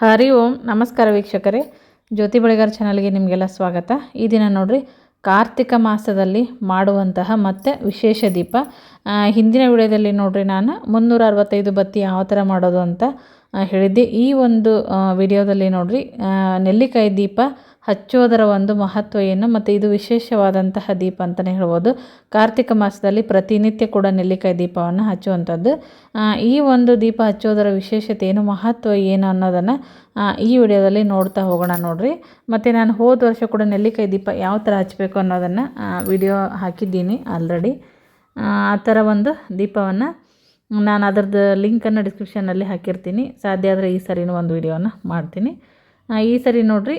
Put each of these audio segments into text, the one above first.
ಹರಿ ಓಂ, ನಮಸ್ಕಾರ ವೀಕ್ಷಕರೇ. ಜ್ಯೋತಿ ಬಳಿಗಾರ್ ಚಾನಲ್ಗೆ ನಿಮಗೆಲ್ಲ ಸ್ವಾಗತ. ಈ ದಿನ ನೋಡಿರಿ, ಕಾರ್ತಿಕ ಮಾಸದಲ್ಲಿ ಮಾಡುವಂತಹ ಮತ್ತು ವಿಶೇಷ ದೀಪ. ಹಿಂದಿನ ವಿಡಿಯೋದಲ್ಲಿ ನೋಡಿರಿ ನಾನು ಮುನ್ನೂರ ಅರವತ್ತೈದು ಬತ್ತಿ ಯಾವ ಥರ ಮಾಡೋದು ಅಂತ ಹೇಳಿದ್ದೆ. ಈ ಒಂದು ವಿಡಿಯೋದಲ್ಲಿ ನೋಡಿರಿ ನೆಲ್ಲಿಕಾಯಿ ದೀಪ ಹಚ್ಚೋದರ ಒಂದು ಮಹತ್ವ ಏನು ಮತ್ತು ಇದು ವಿಶೇಷವಾದಂತಹ ದೀಪ ಅಂತಲೇ ಹೇಳ್ಬೋದು. ಕಾರ್ತಿಕ ಮಾಸದಲ್ಲಿ ಪ್ರತಿನಿತ್ಯ ಕೂಡ ನೆಲ್ಲಿಕಾಯಿ ದೀಪವನ್ನು ಹಚ್ಚುವಂಥದ್ದು. ಈ ಒಂದು ದೀಪ ಹಚ್ಚೋದರ ವಿಶೇಷತೆ ಏನು, ಮಹತ್ವ ಏನು ಅನ್ನೋದನ್ನು ಈ ವಿಡಿಯೋದಲ್ಲಿ ನೋಡ್ತಾ ಹೋಗೋಣ ನೋಡಿರಿ. ಮತ್ತು ನಾನು ಹೋದ ವರ್ಷ ಕೂಡ ನೆಲ್ಲಿಕಾಯಿ ದೀಪ ಯಾವ ಥರ ಹಚ್ಚಬೇಕು ಅನ್ನೋದನ್ನು ವಿಡಿಯೋ ಹಾಕಿದ್ದೀನಿ ಆಲ್ರೆಡಿ ಆ ಥರ ಒಂದು ದೀಪವನ್ನು ನಾನು ಅದರದ್ದು ಲಿಂಕನ್ನು ಡಿಸ್ಕ್ರಿಪ್ಷನಲ್ಲಿ ಹಾಕಿರ್ತೀನಿ. ಸಾಧ್ಯ ಆದರೆ ಈ ಸರಿನೂ ಒಂದು ವಿಡಿಯೋನ ಮಾಡ್ತೀನಿ. ಈ ಸರಿ ನೋಡಿರಿ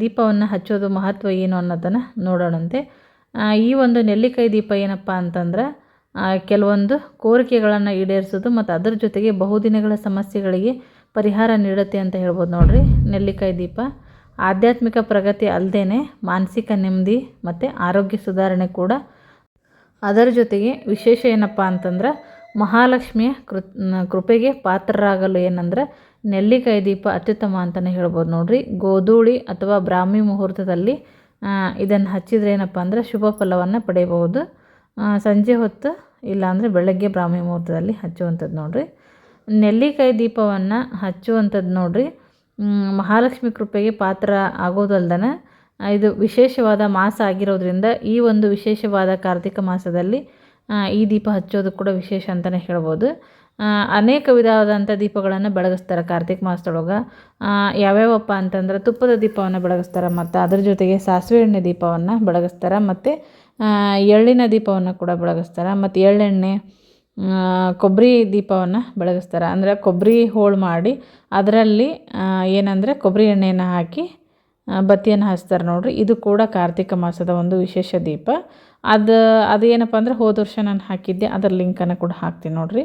ದೀಪವನ್ನು ಹಚ್ಚೋದು ಮಹತ್ವ ಏನು ಅನ್ನೋದನ್ನು ನೋಡೋಣಂತೆ. ಈ ಒಂದು ನೆಲ್ಲಿಕಾಯಿ ದೀಪ ಏನಪ್ಪ ಅಂತಂದ್ರೆ ಕೆಲವೊಂದು ಕೋರಿಕೆಗಳನ್ನು ಈಡೇರಿಸೋದು ಮತ್ತು ಅದರ ಜೊತೆಗೆ ಬಹುದಿನಗಳ ಸಮಸ್ಯೆಗಳಿಗೆ ಪರಿಹಾರ ನೀಡುತ್ತೆ ಅಂತ ಹೇಳ್ಬೋದು ನೋಡಿರಿ, ನೆಲ್ಲಿಕಾಯಿ ದೀಪ. ಆಧ್ಯಾತ್ಮಿಕ ಪ್ರಗತಿ ಅಲ್ಲದೇ ಮಾನಸಿಕ ನೆಮ್ಮದಿ ಮತ್ತು ಆರೋಗ್ಯ ಸುಧಾರಣೆ ಕೂಡ. ಅದರ ಜೊತೆಗೆ ವಿಶೇಷ ಏನಪ್ಪ ಅಂತಂದ್ರೆ, ಮಹಾಲಕ್ಷ್ಮಿಯ ಕೃಪೆಗೆ ಪಾತ್ರರಾಗಲು ಏನಂದ್ರೆ ನೆಲ್ಲಿಕಾಯಿ ದೀಪ ಅತ್ಯುತ್ತಮ ಅಂತಲೇ ಹೇಳ್ಬೋದು ನೋಡಿರಿ. ಗೋಧೂಳಿ ಅಥವಾ ಬ್ರಾಹ್ಮಿ ಮುಹೂರ್ತದಲ್ಲಿ ಇದನ್ನು ಹಚ್ಚಿದ್ರೆ ಏನಪ್ಪ ಅಂದ್ರೆ ಶುಭ ಫಲವನ್ನು ಪಡೆಯಬಹುದು. ಸಂಜೆ ಹೊತ್ತು ಇಲ್ಲಾಂದರೆ ಬೆಳಗ್ಗೆ ಬ್ರಾಹ್ಮಿ ಮುಹೂರ್ತದಲ್ಲಿ ಹಚ್ಚುವಂಥದ್ದು ನೋಡಿರಿ. ನೆಲ್ಲಿಕಾಯಿ ದೀಪವನ್ನು ಹಚ್ಚುವಂಥದ್ದು ನೋಡಿರಿ. ಮಹಾಲಕ್ಷ್ಮಿ ಕೃಪೆಗೆ ಪಾತ್ರ ಆಗೋದಲ್ದನ ಇದು ವಿಶೇಷವಾದ ಮಾಸ ಆಗಿರೋದ್ರಿಂದ ಈ ಒಂದು ವಿಶೇಷವಾದ ಕಾರ್ತಿಕ ಮಾಸದಲ್ಲಿ ಈ ದೀಪ ಹಚ್ಚೋದು ಕೂಡ ವಿಶೇಷ ಅಂತಲೇ ಹೇಳ್ಬೋದು. ಅನೇಕ ವಿಧವಾದಂಥ ದೀಪಗಳನ್ನು ಬೆಳಗಿಸ್ತಾರೆ ಕಾರ್ತಿಕ ಮಾಸದೊಳಗೆ. ಯಾವ್ಯಾವಪ್ಪ ಅಂತಂದ್ರೆ ತುಪ್ಪದ ದೀಪವನ್ನು ಬೆಳಗಿಸ್ತಾರೆ ಮತ್ತು ಅದ್ರ ಜೊತೆಗೆ ಸಾಸಿವೆ ಎಣ್ಣೆ ದೀಪವನ್ನು ಬೆಳಗಿಸ್ತಾರೆ ಮತ್ತು ಎಳ್ಳಿನ ದೀಪವನ್ನು ಕೂಡ ಬೆಳಗಿಸ್ತಾರೆ ಮತ್ತು ಎಳ್ಳೆಣ್ಣೆ ಕೊಬ್ಬರಿ ದೀಪವನ್ನು ಬೆಳಗಿಸ್ತಾರೆ. ಅಂದರೆ ಕೊಬ್ಬರಿ ಹೋಳು ಮಾಡಿ ಅದರಲ್ಲಿ ಏನಂದರೆ ಕೊಬ್ಬರಿ ಎಣ್ಣೆಯನ್ನು ಹಾಕಿ ಬತ್ತಿಯನ್ನು ಹಚ್ತಾರೆ ನೋಡಿರಿ. ಇದು ಕೂಡ ಕಾರ್ತಿಕ ಮಾಸದ ಒಂದು ವಿಶೇಷ ದೀಪ. ಅದು ಅದು ಏನಪ್ಪ ಅಂದ್ರೆ ಹೋದ ವರ್ಷ ನಾನು ಹಾಕಿದ್ದೆ, ಅದರ ಲಿಂಕನ್ನು ಕೂಡ ಹಾಕ್ತೀನಿ ನೋಡ್ರಿ.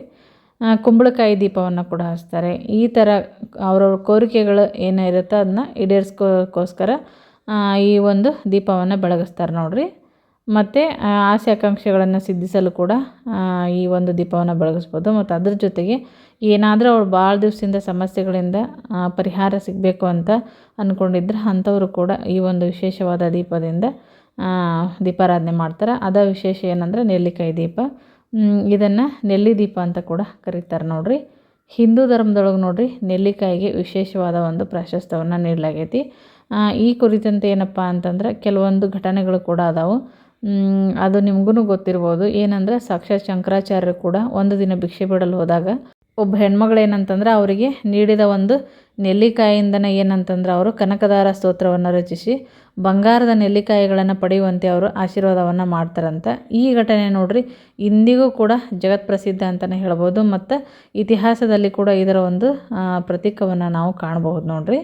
ಕುಂಬಳಕಾಯಿ ದೀಪವನ್ನು ಕೂಡ ಹಚ್ತಾರೆ. ಈ ಥರ ಅವರವ್ರ ಕೋರಿಕೆಗಳು ಏನು ಇರುತ್ತೋ ಅದನ್ನ ಈಡೇರಿಸ್ಕೋಕ್ಕೋಸ್ಕರ ಈ ಒಂದು ದೀಪವನ್ನು ಬೆಳಗಿಸ್ತಾರೆ ನೋಡಿರಿ. ಮತ್ತು ಆಸೆ ಆಕಾಂಕ್ಷೆಗಳನ್ನು ಸಿದ್ಧಿಸಲು ಕೂಡ ಈ ಒಂದು ದೀಪವನ್ನು ಬೆಳಗಿಸ್ಬೋದು. ಮತ್ತು ಅದ್ರ ಜೊತೆಗೆ ಏನಾದರೂ ಅವ್ರು ಭಾಳ ದಿವಸದಿಂದ ಸಮಸ್ಯೆಗಳಿಂದ ಪರಿಹಾರ ಸಿಗಬೇಕು ಅಂತ ಅಂದ್ಕೊಂಡಿದ್ರೆ ಅಂಥವರು ಕೂಡ ಈ ಒಂದು ವಿಶೇಷವಾದ ದೀಪದಿಂದ ದೀಪಾರಾಧನೆ ಮಾಡ್ತಾರೆ. ಅದ ವಿಶೇಷ ಏನಂದ್ರೆ ನೆಲ್ಲಿಕಾಯಿ ದೀಪ. ಇದನ್ನು ನೆಲ್ಲಿ ದೀಪ ಅಂತ ಕೂಡ ಕರೀತಾರೆ ನೋಡ್ರಿ. ಹಿಂದೂ ಧರ್ಮದೊಳಗೆ ನೋಡ್ರಿ ನೆಲ್ಲಿಕಾಯಿಗೆ ವಿಶೇಷವಾದ ಒಂದು ಪ್ರಾಶಸ್ತ್ಯವನ್ನು ನೀಡಲಾಗೈತಿ. ಈ ಕುರಿತಂತೆ ಏನಪ್ಪ ಅಂತಂದ್ರೆ ಕೆಲವೊಂದು ಘಟನೆಗಳು ಕೂಡ ಅದಾವು. ಅದು ನಿಮಗೂ ಗೊತ್ತಿರ್ಬೋದು. ಏನಂದ್ರೆ ಸಾಕ್ಷಾತ್ ಶಂಕರಾಚಾರ್ಯರು ಕೂಡ ಒಂದು ದಿನ ಭಿಕ್ಷೆ ಬಿಡಲು ಹೋದಾಗ ಒಬ್ಬ ಹೆಣ್ಮಗಳೇನಂತಂದ್ರೆ ಅವರಿಗೆ ನೀಡಿದ ಒಂದು ನೆಲ್ಲಿಕಾಯಿಯಿಂದನೇ ಏನಂತಂದ್ರೆ ಅವರು ಕನಕದಾರ ಸ್ತೋತ್ರವನ್ನು ರಚಿಸಿ, ಬಂಗಾರದ ನೆಲ್ಲಿಕಾಯಿಗಳನ್ನು ಪಡೆಯುವಂತೆ ಅವರು ಆಶೀರ್ವಾದವನ್ನು ಮಾಡ್ತಾರಂತ. ಈ ಘಟನೆ ನೋಡ್ರಿ, ಇಂದಿಗೂ ಕೂಡ ಜಗತ್ ಪ್ರಸಿದ್ಧ ಅಂತಲೇ ಹೇಳ್ಬೋದು. ಮತ್ತು ಇತಿಹಾಸದಲ್ಲಿ ಕೂಡ ಇದರ ಒಂದು ಪ್ರತೀಕವನ್ನು ನಾವು ಕಾಣಬಹುದು ನೋಡ್ರಿ.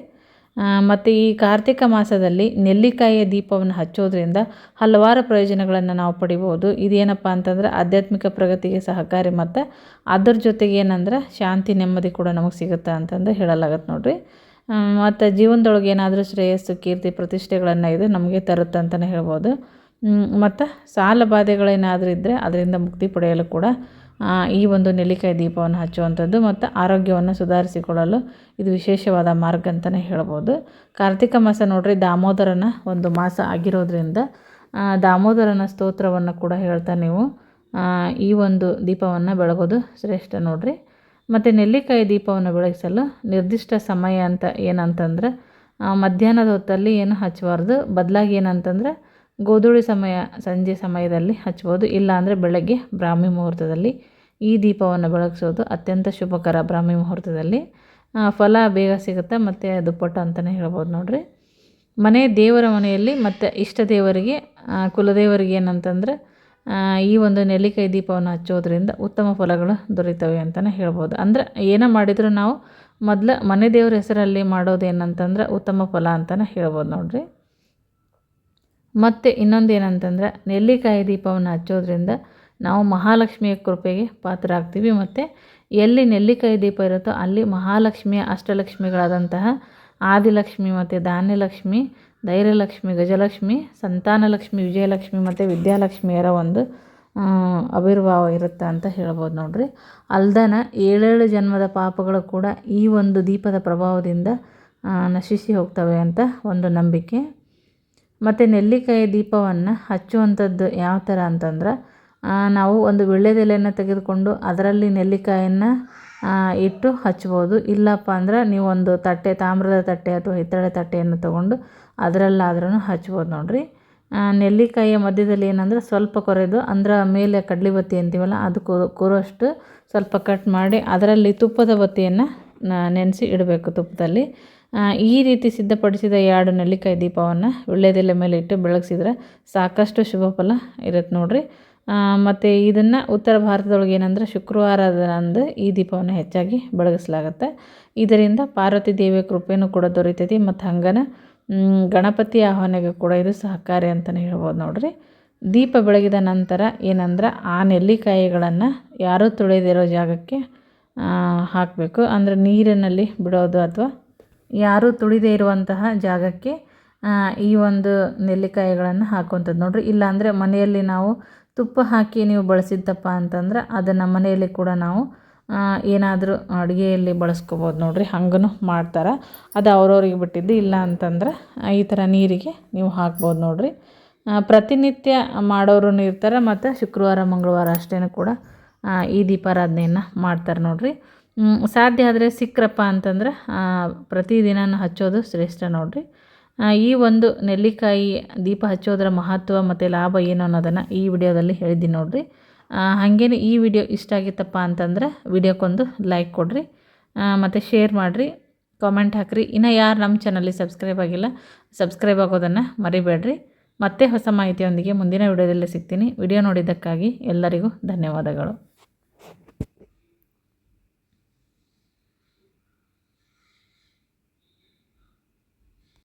ಮತ್ತು ಈ ಕಾರ್ತಿಕ ಮಾಸದಲ್ಲಿ ನೆಲ್ಲಿಕಾಯಿಯ ದೀಪವನ್ನು ಹಚ್ಚೋದ್ರಿಂದ ಹಲವಾರು ಪ್ರಯೋಜನಗಳನ್ನು ನಾವು ಪಡಿಬೋದು ಇದೇನಪ್ಪ ಅಂತಂದ್ರೆ ಆಧ್ಯಾತ್ಮಿಕ ಪ್ರಗತಿಗೆ ಸಹಕಾರಿ ಮತ್ತು ಅದ್ರ ಜೊತೆಗೆ ಏನಂದ್ರೆ ಶಾಂತಿ, ನೆಮ್ಮದಿ ಕೂಡ ನಮಗೆ ಸಿಗುತ್ತೆ ಅಂತಂದು ಹೇಳಲಾಗತ್ತೆ ನೋಡಿರಿ. ಮತ್ತು ಜೀವನದೊಳಗೆ ಏನಾದರೂ ಶ್ರೇಯಸ್ಸು, ಕೀರ್ತಿ, ಪ್ರತಿಷ್ಠೆಗಳನ್ನು ಇದು ನಮಗೆ ತರುತ್ತೆ ಅಂತಲೇ ಹೇಳ್ಬೋದು. ಮತ್ತು ಸಾಲ ಬಾಧೆಗಳೇನಾದರೂ ಇದ್ದರೆ ಅದರಿಂದ ಮುಕ್ತಿ ಪಡೆಯಲು ಕೂಡ ಈ ಒಂದು ನೆಲ್ಲಿಕಾಯಿ ದೀಪವನ್ನು ಹಚ್ಚುವಂಥದ್ದು ಮತ್ತು ಆರೋಗ್ಯವನ್ನು ಸುಧಾರಿಸಿಕೊಳ್ಳಲು ಇದು ವಿಶೇಷವಾದ ಮಾರ್ಗ ಅಂತಲೇ ಹೇಳ್ಬೋದು. ಕಾರ್ತಿಕ ಮಾಸ ನೋಡ್ರಿ, ದಾಮೋದರನ ಒಂದು ಮಾಸ ಆಗಿರೋದ್ರಿಂದ ದಾಮೋದರನ ಸ್ತೋತ್ರವನ್ನು ಕೂಡ ಹೇಳ್ತಾ ನೀವು ಈ ಒಂದು ದೀಪವನ್ನು ಬೆಳಗೋದು ಶ್ರೇಷ್ಠ ನೋಡ್ರಿ. ಮತ್ತು ನೆಲ್ಲಿಕಾಯಿ ದೀಪವನ್ನು ಬೆಳಗಿಸಲು ನಿರ್ದಿಷ್ಟ ಸಮಯ ಅಂತ ಏನಂತಂದ್ರೆ ಮಧ್ಯಾಹ್ನದ ಹೊತ್ತಲ್ಲಿ ಏನು ಹಚ್ಚಬಾರ್ದು, ಬದಲಾಗಿ ಏನಂತಂದ್ರೆ ಗೋಧೂಳಿ ಸಮಯ, ಸಂಜೆ ಸಮಯದಲ್ಲಿ ಹಚ್ಬೋದು ಇಲ್ಲಾಂದರೆ ಬೆಳಗ್ಗೆ ಬ್ರಾಹ್ಮಿ ಮುಹೂರ್ತದಲ್ಲಿ ಈ ದೀಪವನ್ನು ಬೆಳಗಿಸೋದು ಅತ್ಯಂತ ಶುಭಕರ ಬ್ರಾಹ್ಮಿ ಮುಹೂರ್ತದಲ್ಲಿ. ಫಲ ಬೇಗ ಸಿಗುತ್ತೆ. ಮತ್ತು ದುಪ್ಪಟ್ಟು ಅಂತಲೇ ಹೇಳ್ಬೋದು ನೋಡಿರಿ. ಮನೆ ದೇವರ ಮನೆಯಲ್ಲಿ ಮತ್ತು ಇಷ್ಟ ದೇವರಿಗೆ ಕುಲದೇವರಿಗೆ ಏನಂತಂದ್ರೆ ಈ ಒಂದು ನೆಲ್ಲಿಕಾಯಿ ದೀಪವನ್ನು ಹಚ್ಚೋದ್ರಿಂದ ಉತ್ತಮ ಫಲಗಳು ದೊರೀತವೆ ಅಂತಲೇ ಹೇಳ್ಬೋದು. ಅಂದರೆ ಏನೇ ಮಾಡಿದರೂ ನಾವು ಮೊದಲು ಮನೆ ದೇವ್ರ ಹೆಸರಲ್ಲಿ ಮಾಡೋದು ಏನಂತಂದ್ರೆ ಉತ್ತಮ ಫಲ ಅಂತಲೇ ಹೇಳ್ಬೋದು ನೋಡ್ರಿ. ಮತ್ತು ಇನ್ನೊಂದು ಏನಂತಂದ್ರೆ, ನೆಲ್ಲಿಕಾಯಿ ದೀಪವನ್ನು ಹಚ್ಚೋದ್ರಿಂದ ನಾವು ಮಹಾಲಕ್ಷ್ಮಿಯ ಕೃಪೆಗೆ ಪಾತ್ರ ಆಗ್ತೀವಿ ಮತ್ತು ಎಲ್ಲಿ ನೆಲ್ಲಿಕಾಯಿ ದೀಪ ಇರುತ್ತೋ ಅಲ್ಲಿ ಮಹಾಲಕ್ಷ್ಮಿಯ ಅಷ್ಟಲಕ್ಷ್ಮಿಗಳಾದಂತಹ ಆದಿಲಕ್ಷ್ಮಿ ಮತ್ತು ಧಾನ್ಯಲಕ್ಷ್ಮಿ ಧೈರ್ಯಲಕ್ಷ್ಮಿ ಗಜಲಕ್ಷ್ಮಿ, ಸಂತಾನಲಕ್ಷ್ಮಿ, ವಿಜಯಲಕ್ಷ್ಮಿ ಮತ್ತು ವಿದ್ಯಾಲಕ್ಷ್ಮಿಯರ ಒಂದು ಅವಿರ್ಭಾವ ಇರುತ್ತೆ ಅಂತ ಹೇಳ್ಬೋದು ನೋಡ್ರಿ. ಅಲ್ದನ ಏಳೇಳು ಜನ್ಮದ ಪಾಪಗಳು ಕೂಡ ಈ ಒಂದು ದೀಪದ ಪ್ರಭಾವದಿಂದ ನಶಿಸಿ ಹೋಗ್ತವೆ ಅಂತ ಒಂದು ನಂಬಿಕೆ. ಮತ್ತು ನೆಲ್ಲಿಕಾಯಿ ದೀಪವನ್ನು ಹಚ್ಚುವಂಥದ್ದು ಯಾವ ಥರ ಅಂತಂದ್ರೆ ನಾವು ಒಂದು ವೀಳ್ಯದೆಲೆಯನ್ನು ತೆಗೆದುಕೊಂಡು ಅದರಲ್ಲಿ ನೆಲ್ಲಿಕಾಯನ್ನು ಇಟ್ಟು ಹಚ್ಬೋದು. ಇಲ್ಲಪ್ಪ ಅಂದ್ರೆ ನೀವೊಂದು ತಟ್ಟೆ, ತಾಮ್ರದ ತಟ್ಟೆ ಅಥವಾ ಹಿತ್ತಳೆ ತಟ್ಟೆಯನ್ನು ತಗೊಂಡು ಅದರಲ್ಲಾದ್ರೂ ಹಚ್ಬೋದು ನೋಡಿರಿ. ನೆಲ್ಲಿಕಾಯಿಯ ಮಧ್ಯದಲ್ಲಿ ಏನಂದ್ರೆ ಸ್ವಲ್ಪ ಕೊರೆದು, ಅಂದ್ರೆ ಮೇಲೆ ಕಡ್ಲಿ ಬತ್ತಿ ಅಂತೀವಲ್ಲ, ಅದು ಕೂರೋಷ್ಟು ಸ್ವಲ್ಪ ಕಟ್ ಮಾಡಿ ಅದರಲ್ಲಿ ತುಪ್ಪದ ಬತ್ತಿಯನ್ನು ನೆನೆಸಿ ಇಡಬೇಕು ತುಪ್ಪದಲ್ಲಿ. ಈ ರೀತಿ ಸಿದ್ಧಪಡಿಸಿದ ಎರಡು ನೆಲ್ಲಿಕಾಯಿ ದೀಪವನ್ನು ವೀಳ್ಯದೆಲೆ ಮೇಲೆ ಇಟ್ಟು ಬೆಳಗಿಸಿದ್ರೆ ಸಾಕಷ್ಟು ಶುಭ ಫಲ ಇರುತ್ತೆ ನೋಡಿರಿ. ಮತ್ತು ಇದನ್ನು ಉತ್ತರ ಭಾರತದೊಳಗೆ ಏನಂದ್ರೆ ಶುಕ್ರವಾರದಂದು ಈ ದೀಪವನ್ನು ಹೆಚ್ಚಾಗಿ ಬೆಳಗಿಸಲಾಗುತ್ತೆ. ಇದರಿಂದ ಪಾರ್ವತಿ ದೇವಿಯ ಕೃಪೆಯೂ ಕೂಡ ದೊರೀತೈತಿ ಮತ್ತು ಹಂಗನ ಗಣಪತಿ ಆಹ್ವಾನೆಗೆ ಕೂಡ ಇದು ಸಹಕಾರಿ ಅಂತಲೇ ಹೇಳ್ಬೋದು ನೋಡಿರಿ. ದೀಪ ಬೆಳಗಿದ ನಂತರ ಏನಂದ್ರೆ ಆ ನೆಲ್ಲಿಕಾಯಿಗಳನ್ನು ಯಾರೂ ತುಳಿದಿರೋ ಜಾಗಕ್ಕೆ ಹಾಕಬೇಕು. ಅಂದರೆ ನೀರಿನಲ್ಲಿ ಬಿಡೋದು ಅಥವಾ ಯಾರೂ ತುಳಿದೇ ಇರುವಂತಹ ಜಾಗಕ್ಕೆ ಈ ಒಂದು ನೆಲ್ಲಿಕಾಯಿಗಳನ್ನು ಹಾಕುವಂಥದ್ದು ನೋಡಿರಿ. ಇಲ್ಲಾಂದರೆ ಮನೆಯಲ್ಲಿ ನಾವು ತುಪ್ಪ ಹಾಕಿ ನೀವು ಬಳಸಿದ್ದಪ್ಪ ಅಂತಂದ್ರೆ ಅದನ್ನು ಮನೆಯಲ್ಲಿ ಕೂಡ ನಾವು ಏನಾದರೂ ಅಡುಗೆಯಲ್ಲಿ ಬಳಸ್ಕೋಬೋದು ನೋಡಿರಿ. ಹಂಗೂ ಮಾಡ್ತಾರೆ. ಅದು ಅವ್ರವ್ರಿಗೆ ಬಿಟ್ಟಿದ್ದು. ಇಲ್ಲ ಅಂತಂದ್ರೆ ಈ ಥರ ನೀರಿಗೆ ನೀವು ಹಾಕ್ಬೋದು ನೋಡಿರಿ. ಪ್ರತಿನಿತ್ಯ ಮಾಡೋರು ಇರ್ತಾರೆ. ಮತ್ತು ಶುಕ್ರವಾರ, ಮಂಗಳವಾರ ಅಷ್ಟೇ ಕೂಡ ಈ ದೀಪಾರಾಧನೆಯನ್ನು ಮಾಡ್ತಾರೆ ನೋಡಿರಿ. ಸಾಧ್ಯ ಆದರೆ ಸಿಕ್ಕ್ರಪ್ಪ ಅಂತಂದ್ರೆ ಪ್ರತಿದಿನನೂ ಹಚ್ಚೋದು ಶ್ರೇಷ್ಠ ನೋಡಿರಿ. ಈ ಒಂದು ನೆಲ್ಲಿಕಾಯಿ ದೀಪ ಹಚ್ಚೋದ್ರ ಮಹತ್ವ ಮತ್ತು ಲಾಭ ಏನು ಅನ್ನೋದನ್ನು ಈ ವಿಡಿಯೋದಲ್ಲಿ ಹೇಳಿದ್ದೀನಿ ನೋಡಿರಿ. ಹಾಗೇನೆ ಈ ವಿಡಿಯೋ ಇಷ್ಟ ಆಗಿತ್ತಪ್ಪ ಅಂತಂದ್ರೆ ವಿಡಿಯೋಕ್ಕೊಂದು ಲೈಕ್ ಕೊಡಿರಿ. ಮತ್ತು ಶೇರ್ ಮಾಡಿರಿ. ಕಾಮೆಂಟ್ ಹಾಕಿರಿ. ಇನ್ನು ಯಾರು ನಮ್ಮ ಚಾನಲ್ಲಿ ಸಬ್ಸ್ಕ್ರೈಬ್ ಆಗಿಲ್ಲ, ಸಬ್ಸ್ಕ್ರೈಬ್ ಆಗೋದನ್ನು ಮರಿಬೇಡ್ರಿ. ಮತ್ತೆ ಹೊಸ ಮಾಹಿತಿಯೊಂದಿಗೆ ಮುಂದಿನ ವಿಡಿಯೋದಲ್ಲಿ ಸಿಗ್ತೀನಿ. ವಿಡಿಯೋ ನೋಡಿದ್ದಕ್ಕಾಗಿ ಎಲ್ಲರಿಗೂ ಧನ್ಯವಾದಗಳು.